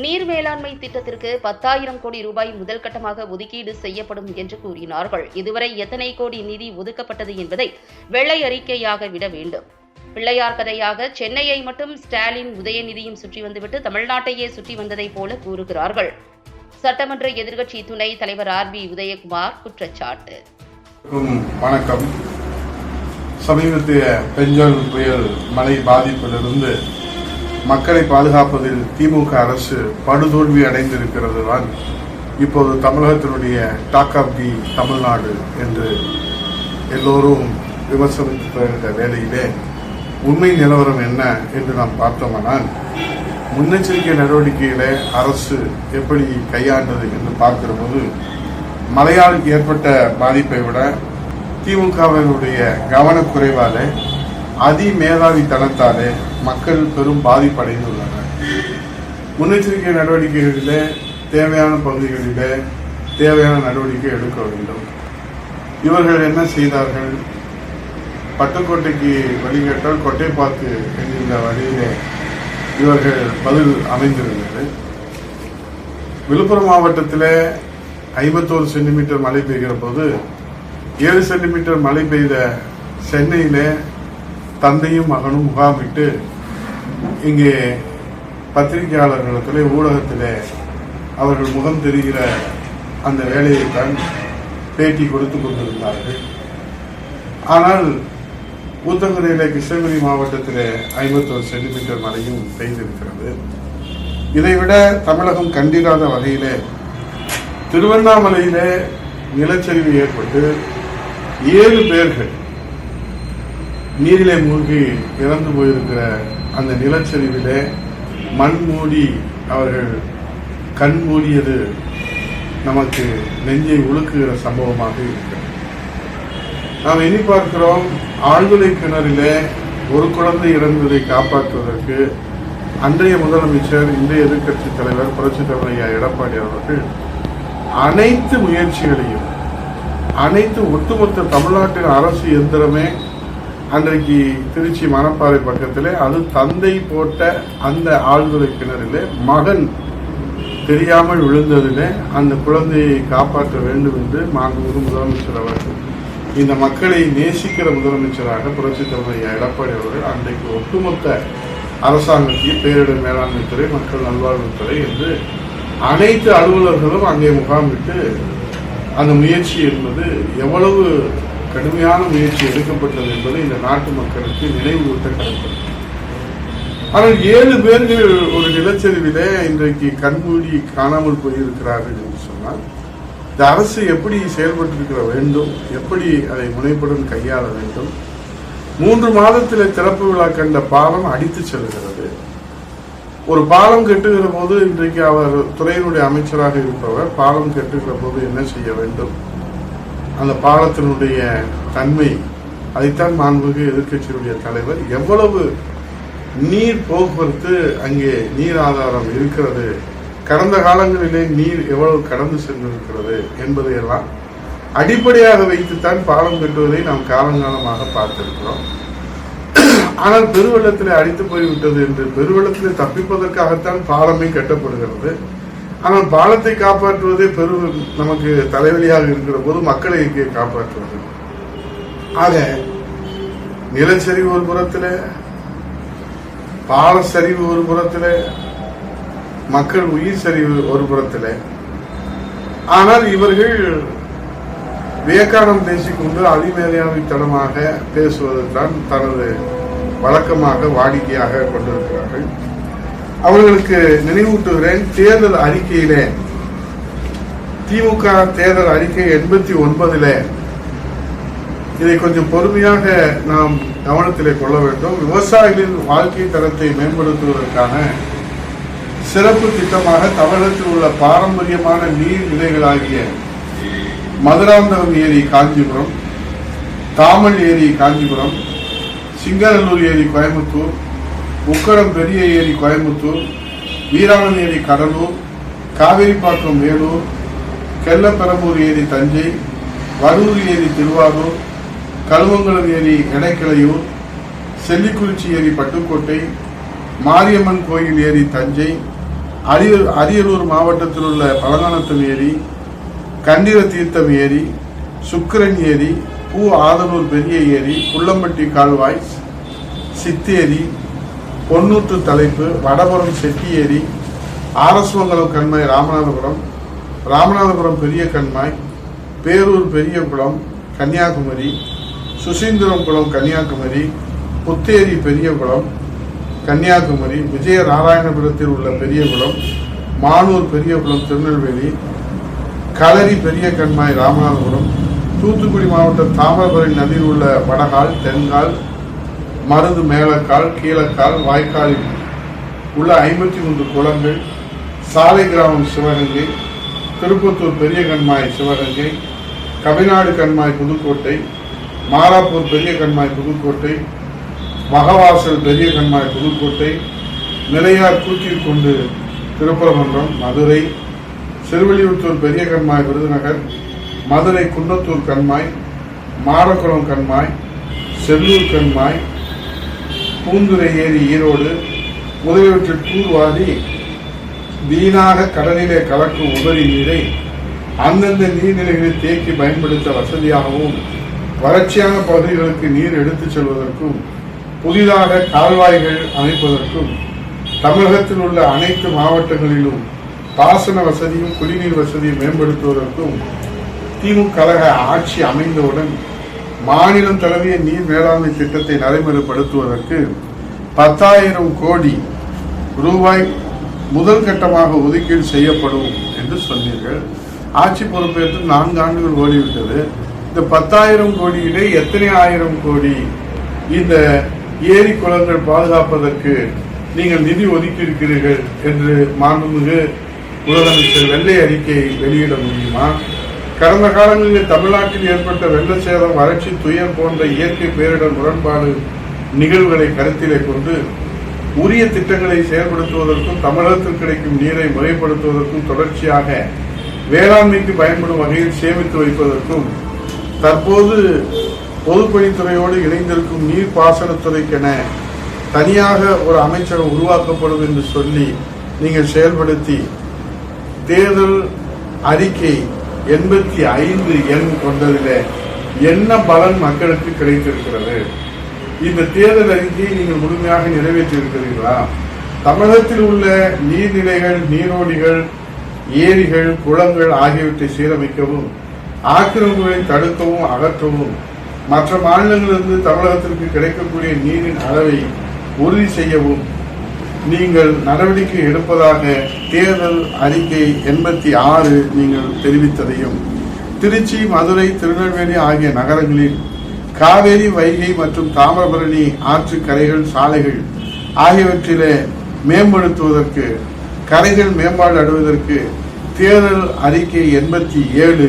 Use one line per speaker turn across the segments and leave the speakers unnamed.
நீர் மேலாண்மை திட்டத்திற்கு பத்தாயிரம் கோடி ரூபாய் முதல் கட்டமாக ஒதுக்கீடு செய்யப்படும் என்று கூறினார்கள். இதுவரை எத்தனை கோடி நிதி ஒதுக்கப்பட்டது என்பதை வெள்ளை அறிக்கையாக விட வேண்டும். பிள்ளையார் கதையாக சென்னையை மட்டும் ஸ்டாலின் உதயநிதியும் சுற்றி வந்துவிட்டு தமிழ்நாட்டையே சுற்றி வந்ததைப் போல கூறுகிறார்கள். சட்டமன்ற எதிர்க்கட்சி துணை தலைவர் ஆர் பி உதயகுமார் குற்றச்சாட்டு.
வணக்கம். சமீபத்திய பெஞ்சல் புயல் மழை பாதிப்பிலிருந்து மக்களை பாதுகாப்பதில் திமுக அரசு படுதோல்வி அடைந்திருக்கிறது தான் இப்போது தமிழகத்தினுடைய டாக் ஆஃப் தி தமிழ்நாடு என்று எல்லோரும் விமர்சனித்து வருகிற வேளையிலே உண்மை நிலவரம் என்ன என்று நாம் பார்த்தோமானால் முன்னெச்சரிக்கை நடவடிக்கைகளை அரசு எப்படி கையாண்டது என்று பார்க்கிற போது மழையால் ஏற்பட்ட பாதிப்பை விட திமுகவினுடைய கவனக்குறைவாலே அதிமேதாவித்தனத்தாலே மக்கள் பெரும் பாதிப்படைந்துள்ளனர். முன்னெச்சரிக்கை நடவடிக்கைகளிலே தேவையான பகுதிகளிலே தேவையான நடவடிக்கை எடுக்க வேண்டும். இவர்கள் என்ன செய்தார்கள்? பட்டுக்கோட்டைக்கு வழிகட்டால் கொட்டைப்பாக்கு என்கின்ற வழியிலே இவர்கள் பதில் அமைந்திருந்தது. விழுப்புரம் மாவட்டத்தில் ஐம்பத்தோரு சென்டிமீட்டர் மழை பெய்கிற போது ஏழு சென்டிமீட்டர் மழை பெய்த சென்னையில் தந்தையும் மகனும் முகாமிட்டு இங்கே பத்திரிகையாளர்களிடத்திலே ஊடகத்திலே அவர்கள் முகம் தெரிகிற அந்த வேலையைத்தான் பேட்டி கொடுத்து கொண்டிருந்தார்கள். ஆனால் ஊத்தங்கரையிலே கிருஷ்ணகிரி மாவட்டத்திலே ஐம்பத்தோரு சென்டிமீட்டர் மழையும் பெய்திருக்கிறது. இதைவிட தமிழகம் கண்டிராத வகையிலே திருவண்ணாமலையிலே நிலச்சரிவு ஏற்பட்டு ஏழு பேர்கள் நீரிலே மூழ்கி இறந்து போயிருக்கிற அந்த நிலச்சரிவிலே மண் மூடி அவர்கள் கண் மூடியது நமக்கு நெஞ்சை உழுக்குகிற சம்பவமாக இருக்கிறது நாம் எண்ணி பார்க்கிறோம் ஆழ்துளை கிணறிலே ஒரு குழந்தை இறந்ததை காப்பாற்றுவதற்கு அன்றைய முதலமைச்சர் இன்றைய எதிர்கட்சி தலைவர் புரட்சித் தலைவர் எடப்பாடி அவர்கள் அனைத்து முயற்சிகளையும் அனைத்து ஒட்டுமொத்த தமிழ்நாட்டின் அரசு எந்திரமே அன்றைக்கு திருச்சி மணப்பாறை பக்கத்தில் அது தந்தை போட்ட அந்த ஆழ்துறை கிணறிலே மகன் தெரியாமல் விழுந்ததிலே அந்த குழந்தையை காப்பாற்ற வேண்டும் என்று மாண்புமிகு முதலமைச்சர் அவர்கள் இந்த மக்களை நேசிக்கிற முதலமைச்சராக புரட்சி தலைவர் எடப்பாடி அவர்கள் அன்றைக்கு ஒட்டுமொத்த அரசாங்கத்தையும் பேரிடர் மேலாண்மை துறை மக்கள் நல்வாழ்வுத்துறை என்று அனைத்து அலுவலர்களும் அங்கே முகாமிட்டு அந்த முயற்சி என்பது எவ்வளவு கடுமையான முயற்சி எடுக்கப்பட்டது என்பது இந்த நாட்டு மக்களுக்கு நினைவூட்ட கடற்படும் ஆனால் ஏழு பேர்கள் ஒரு நிலச்சரிவிலே இன்றைக்கு கண்மூடி காணாமல் போயிருக்கிறார்கள் என்று சொன்னால் இந்த அரசு எப்படி செயல்பட்டிருக்கிற வேண்டும் எப்படி அதை முனைப்புடன் கையாள வேண்டும் மூன்று மாதத்தில் திறப்பு விழா கண்ட பாலம் அடித்து செல்கிறது. ஒரு பாலம் கட்டுகிற போது இன்றைக்கு அவர் துறையினுடைய அமைச்சராக இருப்பவர் பாலம் கட்டுகிற போது என்ன செய்ய வேண்டும்? அந்த பாலத்தினுடைய தன்மை அதைத்தான் மாண்புமிகு எதிர்கட்சியினுடைய தலைவர் எவ்வளவு நீர் போக்குவரத்து அங்கே நீர் ஆதாரம் இருக்கிறது கடந்த காலங்களிலே நீர் எவ்வளவு கடந்து சென்றிருக்கிறது என்பதையெல்லாம் அடிப்படையாக வைத்துத்தான் பாலம் கட்டுவதை நாம் காலங்காலமாக பார்த்திருக்கிறோம். ஆனால் பெருவெள்ளத்திலே அடித்து போய்விட்டது என்று பெருவெள்ளத்திலே தப்பிப்பதற்காகத்தான் பாலமே கட்டப்படுகிறது. ஆனால் பாலத்தை காப்பாற்றுவதே பெரும் நமக்கு தலைவலியாக இருக்கிற போது மக்களை இங்கே காப்பாற்றுவது. ஆக நிலச்சரிவு ஒரு புறத்தில் பால சரிவு ஒரு புறத்தில் மக்கள் உயிர் சரிவு ஒரு புறத்தில். ஆனால் இவர்கள் விவேகானந்தம் பேசிக்கொண்டு அதிமேதையாவித்தனமாக பேசுவதுதான் தனது வழக்கமாக வாடிக்கையாக கொண்டிருக்கிறார்கள். அவர்களுக்கு நினைவூட்டுகிறேன் தேர்தல் அறிக்கையிலே திமுக தேர்தல் அறிக்கை எண்பத்தி ஒன்பதுல இதை கொஞ்சம் பொறுமையாக நாம் கவனத்திலே கொள்ள வேண்டும். விவசாயிகளின் வாழ்க்கை தரத்தை மேம்படுத்துவதற்கான சிறப்பு திட்டமாக தமிழகத்தில் உள்ள பாரம்பரியமான நீர்நிலைகளாகிய மதுராந்தகம் ஏரி காஞ்சிபுரம் தாமல் ஏரி காஞ்சிபுரம் சிங்கநல்லூர் ஏரி கோயம்புத்தூர் உக்கடம் பெரிய ஏரி கோயம்புத்தூர் வீராணம் ஏரி கடலூர் காவேரிப்பாக்கம் வேலூர் கெல்லப்பெரம்பூர் ஏரி தஞ்சை வரூர் ஏரி திருவாரூர் கழுவங்குளம் ஏரி எடைக்கிளையூர் செல்லிக்குறிச்சி ஏரி பட்டுக்கோட்டை மாரியம்மன் கோயில் ஏரி தஞ்சை அரியூர் அரியலூர் மாவட்டத்தில் உள்ள பலகானத்தம் ஏரி கண்டிர தீர்த்தம் ஏரி சுக்கிரன் ஏரி பூ ஆதனூர் பெரிய ஏரி புள்ளம்பட்டி கால்வாய் சித்தேரி பொன்னூற்று தலைப்பு வடபுறம் செட்டியேரி ஆரஸ்வங்கலம் கண்மாய் ராமநாதபுரம் ராமநாதபுரம் பெரிய கண்மாய் பேரூர் பெரிய குளம் கன்னியாகுமரி சுசீந்திரம் குளம் கன்னியாகுமரி புத்தேரி பெரிய குளம் கன்னியாகுமரி விஜய நாராயணபுரத்தில் உள்ள பெரியகுளம் மானூர் பெரியகுளம் திருநெல்வேலி களரி பெரிய கண்மாய் ராமநாதபுரம் தூத்துக்குடி மாவட்டம் தாமிரபரணி நதியில் உள்ள வடகால் தென்கால் மருது மேலக்கால் கீழக்கால் வாய்க்காலில் உள்ள ஐம்பத்தி மூன்று குளங்கள் சாலை கிராமம் சிவகங்கை திருப்பத்தூர் பெரிய கண்மாய் சிவகங்கை கவிநாடு கண்மாய் புதுக்கோட்டை மாலாப்பூர் பெரிய கண்மாய் புதுக்கோட்டை மகவாசல் பெரிய கண்மாய் புதுக்கோட்டை நிலையார் குருக்கில் கொண்டு திருப்பரமன்றம் மதுரை சிறுவெளியூத்தூர் பெரிய கண்மாய் விருதுநகர் மதுரை குன்னத்தூர் கண்மாய் மாரக்குளம் கண்மாய் செல்லூர் கண்மாய் பூந்துரை ஏரி ஈரோடு முதலியவற்றில் தூர்வாரி வீணாக கடலிலே கலக்கும் உபரி நீரை அந்தந்த நீர்நிலைகளில் தேக்கி பயன்படுத்த வசதியாகவும் வறட்சியான பகுதிகளுக்கு நீர் எடுத்துச் செல்வதற்கும் புதிதாக கால்வாய்கள் அமைப்பதற்கும் தமிழகத்தில் உள்ள அனைத்து மாவட்டங்களிலும் பாசன வசதியும் குடிநீர் வசதியும் மேம்படுத்துவதற்கும் திமுக கழக ஆட்சி அமைந்தவுடன் மாநிலம் தழுவிய நீர் மேலாண்மை திட்டத்தை நடைமுறைப்படுத்துவதற்கு பத்தாயிரம் கோடி ரூபாய் முதல் கட்டமாக ஒதுக்கீடு செய்யப்படும் என்று சொன்னீர்கள். ஆட்சி பொறுப்பேற்று நான்கு ஆண்டுகள் ஓடிவிட்டது. இந்த பத்தாயிரம் கோடியிலே எத்தனை ஆயிரம் கோடி இந்த ஏரி குளங்கள் பாதுகாப்பதற்கு நீங்கள் நிதி ஒதுக்கியிருக்கிறீர்கள் என்று மாண்புமிகு முதலமைச்சர் வெள்ளை அறிக்கையை வெளியிட முடியுமா? கடந்த காலங்களில் தமிழ்நாட்டில் ஏற்பட்ட வெள்ள சேதம் வறட்சி துயர் போன்ற இயற்கை பேரிடர் முரண்பாடு நிகழ்வுகளை கருத்திலே கொண்டு உரிய திட்டங்களை செயல்படுத்துவதற்கும் தமிழகத்தில் கிடைக்கும் நீரை முறைப்படுத்துவதற்கும் தொடர்ச்சியாக வேளாண்மைக்கு பயன்படும் வகையில் சேமித்து வைப்பதற்கும் தற்போது பொதுப்பணித்துறையோடு இணைந்திருக்கும் நீர் பாசனத்துறைக்கென தனியாக ஒரு அமைச்சகம் உருவாக்கப்படும் என்று சொல்லி நீங்கள் செயல்படுத்தி தேர்தல் அறிக்கை எண்பத்தி ஐந்து எண் கொண்டதில் என்ன பலன் மக்களுக்கு கிடைத்திருக்கிறது? இந்த தேர்தல் அறிக்கையை நீங்கள் முழுமையாக நிறைவேற்றியிருக்கிறீர்களா? தமிழகத்தில் உள்ள நீர்நிலைகள் நீரோடிகள் ஏரிகள் குளங்கள் ஆகியவற்றை சீரமைக்கவும் ஆக்கிரமிப்புகளை தடுக்கவும் அகற்றவும் மற்ற மாநிலங்களிலிருந்து தமிழகத்திற்கு கிடைக்கக்கூடிய நீரின் அளவை உறுதி செய்யவும் நீங்கள் நடவடிக்கை எடுப்பதாக தேர்தல் அறிக்கை எண்பத்தி ஆறு நீங்கள் தெரிவித்ததையும் திருச்சி மதுரை திருநெல்வேலி ஆகிய நகரங்களில் காவேரி வைகை மற்றும் தாமிரபரணி ஆற்று கரைகள் சாலைகள் ஆகியவற்றிலே மேம்படுத்துவதற்கு கரைகள் மேம்பாடு அடைவதற்கு தேர்தல் அறிக்கை எண்பத்தி ஏழு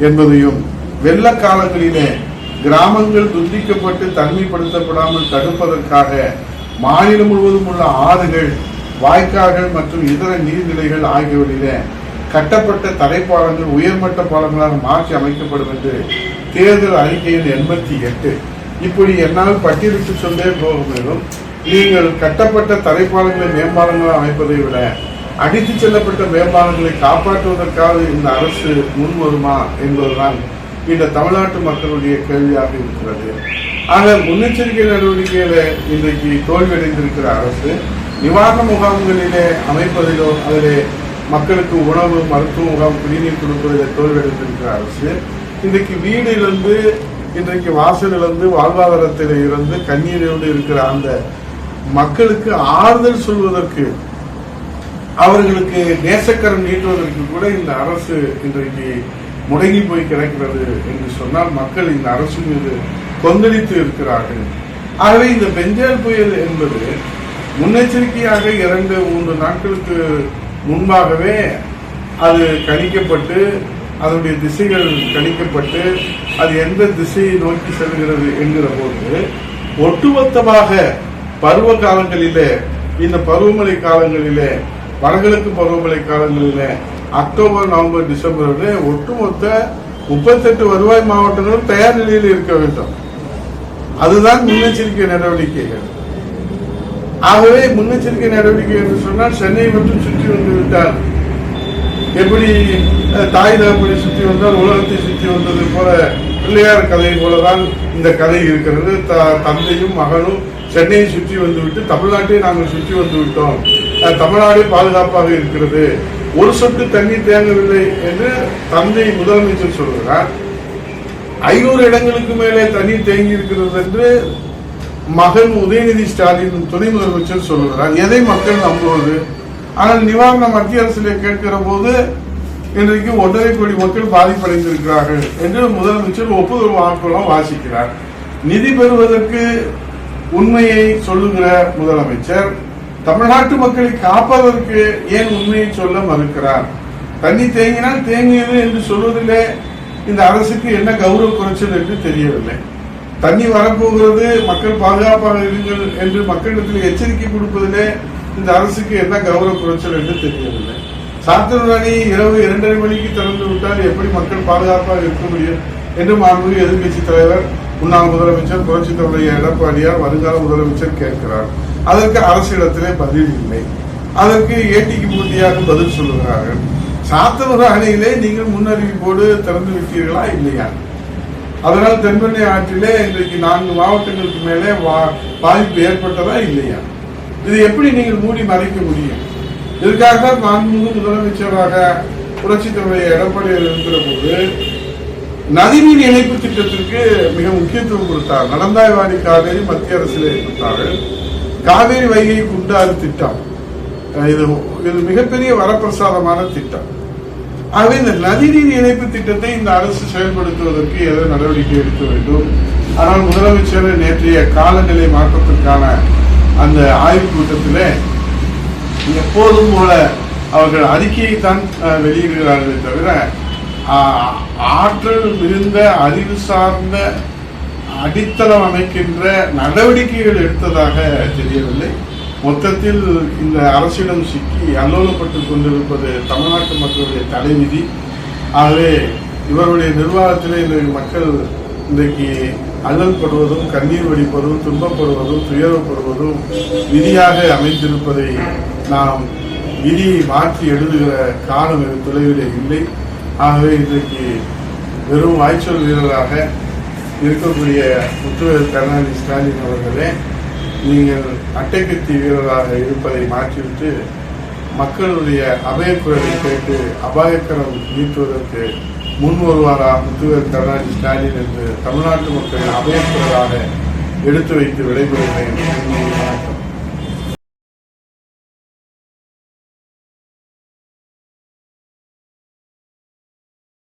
என்பதையும் வெள்ள காலங்களிலே கிராமங்கள் துண்டிக்கப்பட்டு தனிமைப்படுத்தப்படாமல் தடுப்பதற்காக மாநிலம் முழுவதும் உள்ள ஆறுகள் வாய்க்கால்கள் மற்றும் இதர நீர்நிலைகள் ஆகியவற்றிலே கட்டப்பட்ட தரைப்பாலங்கள் உயர்மட்ட பாலங்களாக மாற்றி அமைக்கப்படும் என்று தேர்தல் அறிக்கையின் எண்பத்தி எட்டு. இப்படி என்னால் பட்டியலிட்டு சொல்லே போக மேலும் நீங்கள் கட்டப்பட்ட தரைப்பாலங்களை மேம்பாலங்களாக அமைப்பதை விட அடித்து செல்லப்பட்ட மேம்பாலங்களை காப்பாற்றுவதற்காக இந்த அரசு முன் வருமா என்பதுதான் இந்த தமிழ்நாட்டு மக்களுடைய கேள்வியாக இருக்கிறது. ஆக முன்னெச்சரிக்கை நடவடிக்கையில இன்றைக்கு தோல்வியடைந்திருக்கிற அரசு நிவாரண முகாம்களிலே அமைப்பதிலோ அதிலே மக்களுக்கு உணவு மருத்துவ முகாம் குடிநீர் கொடுப்பதிலே தோல்வியடைந்திருக்கிற அரசு இன்றைக்கு வீடிலிருந்து இன்றைக்கு வாசலிலிருந்து வாழ்வாதாரத்தில் இருந்து கண்ணீரோடு இருக்கிற அந்த மக்களுக்கு ஆறுதல் சொல்வதற்கு அவர்களுக்கு நேசக்கரம் நீட்டுவதற்கு கூட இந்த அரசு இன்றைக்கு முடங்கி போய் கிடக்கிறது என்று சொன்னால் மக்கள் இந்த அரசு மீது கொந்தளித்து இருக்கிறார்கள். ஆகவே இந்த பெஞ்சால் புயல் என்பது முன்னெச்சரிக்கையாக இரண்டு மூன்று நாட்களுக்கு முன்பாகவே அது கணிக்கப்பட்டு அதனுடைய திசைகள் கணிக்கப்பட்டு அது எந்த திசையை நோக்கி செல்கிறது என்கிற போது ஒட்டுமொத்தமாக பருவ காலங்களிலே இந்த பருவமழை காலங்களிலே வடகிழக்கு பருவமழை காலங்களிலே அக்டோபர் நவம்பர் டிசம்பரில் ஒட்டுமொத்த முப்பத்தெட்டு வருவாய் மாவட்டங்களும் தயார் நிலையில் இருக்க வேண்டும். அதுதான் முன்னெச்சரிக்கை நடவடிக்கைகள். ஆகவே முன்னெச்சரிக்கை நடவடிக்கை என்று சொன்னால் சென்னை மட்டும் சுற்றி வந்து விட்டால் எப்படி தாய் தகப்பனை சுற்றி வந்தால் உலகத்தை சுற்றி வந்தது போல பிள்ளையார் கதை போலதான் இந்த கதை இருக்கிறது. த- தந்தையும் மகனும் சென்னையை சுற்றி வந்துவிட்டு தமிழ்நாட்டை நாங்கள் சுற்றி வந்து விட்டோம். தமிழ்நாடு தமிழ்நாடே பாதுகாப்பாக இருக்கிறது. ஒரு சொட்டு தண்ணி தேங்கவில்லை என்று தந்தை முதலமைச்சர் சொல்கிறார். ஐநூறு இடங்களுக்கு மேலே தண்ணீர் தேங்கி இருக்கிறது என்று மகன் உதயநிதி ஸ்டாலின் துணை முதலமைச்சர் சொல்லுகிறார். எதை மக்கள் நம்புவது? ஆனால் நிவாரணம் மத்திய அரசிலே கேட்கிற போது இன்றைக்கு ஒன்றரை கோடி மக்கள் பாதிப்படைந்திருக்கிறார்கள் என்று முதலமைச்சர் ஒப்புதல் வாக்குலாம் வாசிக்கிறார். நிதி பெறுவதற்கு உண்மையை சொல்லுகிற முதலமைச்சர் தமிழ்நாட்டு மக்களை காப்பதற்கு ஏன் உண்மையை சொல்ல மறுக்கிறார்? தண்ணி தேங்கினால் தேங்கியது என்று சொல்வதிலே இந்த அரசுக்கு என்ன கௌரவ குறைச்சல் என்று தெரியவில்லை. தண்ணி வரப்போகிறது மக்கள் பாதுகாப்பாக இருங்கள் என்று மக்களிடத்தில் எச்சரிக்கை கொடுப்பதிலே இந்த அரசுக்கு என்ன கௌரவ குறைச்சல் என்று தெரியவில்லை. சாத்தனூர் இரவு இரண்டரை மணிக்கு திறந்து விட்டால் எப்படி மக்கள் பாதுகாப்பாக இருக்க முடியும் என்று மாண்புமிகு எதிர்க்கட்சி தலைவர் முன்னாள் முதலமைச்சர் புரட்சி தலைவர் எடப்பாடியார் வருங்கால முதலமைச்சர் கேட்கிறார். அதற்கு அரசிடத்திலே பதில் இல்லை. அதற்கு ஏட்டிக்கு பூர்த்தியாக பதில் சொல்லுகிறார்கள். சாத்தனூர் அணையிலே நீங்கள் முன்னறிவிப்போடு திறந்து விட்டீர்களா இல்லையா? அதனால் தென்பெண்ணை ஆற்றிலே இன்றைக்கு நான்கு மாவட்டங்களுக்கு மேலே வா- பாதிப்பு ஏற்பட்டதா இல்லையா? இது எப்படி நீங்கள் மூடி மறைக்க முடியும்? இதற்காக தான் மாண்புமிகு முதலமைச்சராக புரட்சி தலைவர் எடப்பாடியார் இருக்கிற போது நதிநீர் இணைப்பு திட்டத்திற்கு மிக முக்கியத்துவம் கொடுத்தார். நடந்தாய்வாடி காவேரி மத்திய அரசில் கொடுத்தார்கள். காவேரி வைகை குண்டாறு திட்டம். இது இது மிகப்பெரிய வரப்பிரசாதமான திட்டம். ஆகவே இந்த நதிநீர் இணைப்பு திட்டத்தை இந்த அரசு செயல்படுத்துவதற்கு ஏதோ நடவடிக்கை எடுக்க வேண்டும். ஆனால் முதலமைச்சர் நேற்றைய காலநிலை மாற்றத்திற்கான அந்த ஆய்வுக் கூட்டத்தில் எப்போதும் போல அவர்கள் அறிக்கையை தான் வெளியிடுகிறார்களே தவிர ஆற்றல் மிகுந்த அறிவு சார்ந்த அடித்தளம் அமைக்கின்ற நடவடிக்கைகள் எடுத்ததாக தெரியவில்லை. மொத்தத்தில் இந்த அரசிடம் சிக்கி அல்லோலப்பட்டு கொண்டிருப்பது தமிழ்நாட்டு மக்களுடைய தலைவிதி. ஆகவே இவருடைய நிர்வாகத்திலே இன்றைக்கு மக்கள் இன்றைக்கு அல்லல் படுவதும் கண்ணீர் வடிப்பதும் துன்பப்படுவதும் துயரப்படுவதும் விதியாக அமைந்திருப்பதை நாம் விதியை மாற்றி எழுதுகிற காலம் வெகு தொலைவிலே இல்லை. ஆகவே இன்றைக்கு வெறும் வாய்ச்சொல் வீரராக இருக்கக்கூடிய முத்துவர் கருணாநிதி ஸ்டாலின் அவர்களே நீங்கள் அட்டைக்கத்தி வீரராக இருப்பதை மாற்றிவிட்டு மக்களுடைய அபயக்குரலை கேட்டு அபாயக்கரம் நீட்டுவதற்கு முன் வருவாரா முத்துவர் கருணாநிதி ஸ்டாலின் என்று தமிழ்நாட்டு மக்களின் அபயக்குரலாக எடுத்து வைத்து விடைபெறுகிறேன். வணக்கம்.